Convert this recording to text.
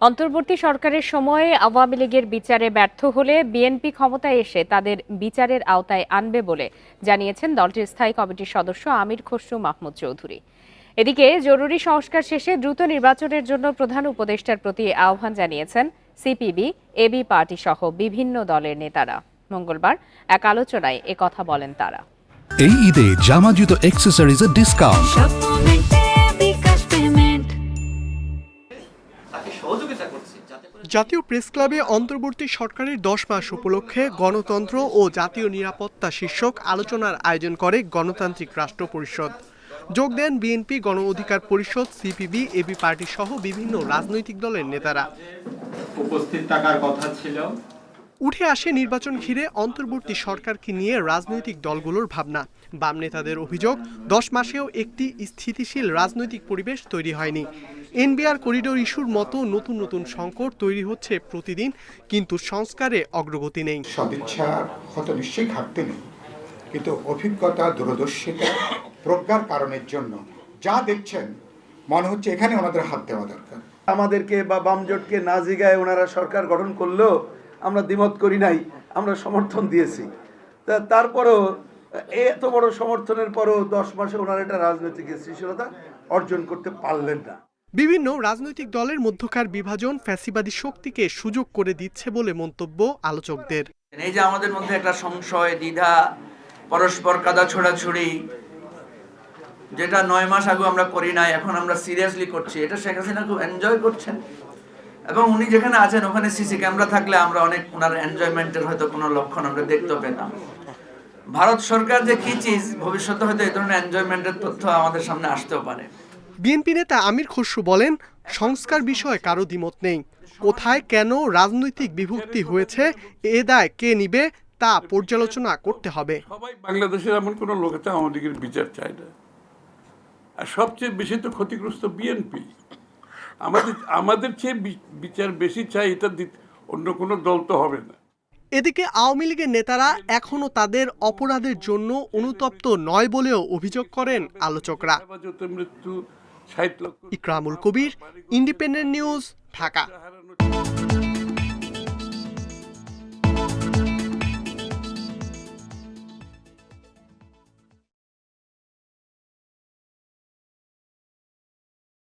অন্তর্বর্তী সরকারের সময়ে আওয়ামী লীগের বিচারে ব্যর্থ হলে বিএনপি ক্ষমতায় এসে তাদের বিচারের আওতায় আনবে বলে জানিয়েছেন দলটির স্থায়ী কমিটির সদস্য আমির খসরু মাহমুদ চৌধুরী। এদিকে জরুরি সংস্কার শেষে দ্রুত নির্বাচনের জন্য প্রধান উপদেষ্টার প্রতি আহ্বান জানিয়েছেন সিপিবি এবি পার্টি সহ বিভিন্ন দলের নেতারা। মঙ্গলবার এক আলোচনায় একথা বলেন তারা। এই ঈদে জামা জুতো অ্যাক্সেসরিজের ডিসকাউন্ট জাতীয় প্রেস ক্লাবে অন্তর্বর্তী সরকারের দশ মাস উপলক্ষে গণতন্ত্র ও জাতীয় নিরাপত্তা শীর্ষক আলোচনার আয়োজন করে গণতান্ত্রিক রাষ্ট্র পরিষদ। যোগ দেন বিএনপি গণ অধিকার পরিষদ সিপিবি এবি পার্টি সহ বিভিন্ন রাজনৈতিক দলের নেতারা। উপস্থিত থাকার কথা ছিল। উঠে আসে নির্বাচন ঘিরে অন্তর্বর্তী সরকারকে নিয়ে রাজনৈতিক দলগুলোর ভাবনা। বাম নেতাদের অভিযোগ দশ মাসেও একটি স্থিতিশীল রাজনৈতিক পরিবেশ তৈরি হয়নি। এনবিআর করিডোর ইস্যুর মতো নতুন নতুন সংকট তৈরি হচ্ছে প্রতিদিন কিন্তু সংস্কারে অগ্রগতি নেই। হয়তো নিশ্চয়ই ঘাটতি নেই কিন্তু অভিজ্ঞতা দূরদর্শিতা প্রজ্ঞার কারণের জন্য যা দেখছেন মনে হচ্ছে এখানে ওনাদের হাত দেওয়া দরকার। আমাদেরকে বা বামজোটকে না জিগায় ওনারা সরকার গঠন করলেও আমরা দ্বিমত করি নাই আমরা সমর্থন দিয়েছি। তা তারপরেও এত বড় সমর্থনের পরও দশ মাসে ওনারা একটা রাজনৈতিক স্থিতিশীলতা অর্জন করতে পারলেন না। বিভিন্ন রাজনৈতিক দলের মধ্যকার বিভাজন ফ্যাসিবাদী শক্তিকে সুযোগ করে দিচ্ছে বলে মন্তব্য আলোচকদের। এই যে আমাদের মধ্যে একটা সংশয় দ্বিধা পরস্পর কাদা ছোড়াছুড়ি যেটা নয় মাস আগে আমরা করি নাই এখন আমরা সিরিয়াসলি করছি এটা শেখ হাসিনা খুব এনজয় করছেন। এবং উনি যেখানে আছেন ওখানে সিসি ক্যামেরা থাকলে আমরা অনেক ওনার এনজয়মেন্টের হয়তো কোনো লক্ষণ আমরা দেখতেও পেতাম। ভারত সরকার যে কি চিজ ভবিষ্যতে হয়তো এই ধরনের এনজয়মেন্টের তথ্য আমাদের সামনে আসতেও পারে। বিএনপি নেতা আমির খসরু বলেন সংস্কার বিষয়ে কারও দ্বিমত নেই। কোথায় কেন রাজনৈতিক বিভক্তি হয়েছে এ দায় কে নিবে তা পর্যালোচনা করতে হবে। সবাই বাংলাদেশের এমন কোনো লোক আছে আওয়ামী লীগের বিচার চায় না। আর সবচেয়ে বেশি তো ক্ষতিগ্রস্ত বিএনপি। আমাদের আমাদের চেয়ে বিচার বেশি চাই এটা অন্য কোনো দল তো হবে না। এদিকে আওয়ামী লীগের নেতারা এখনও তাদের অপরাধের জন্য অনুতপ্ত নয় বলেও অভিযোগ করেন আলোচকরা। Ikramul Kabir independent news Dhaka.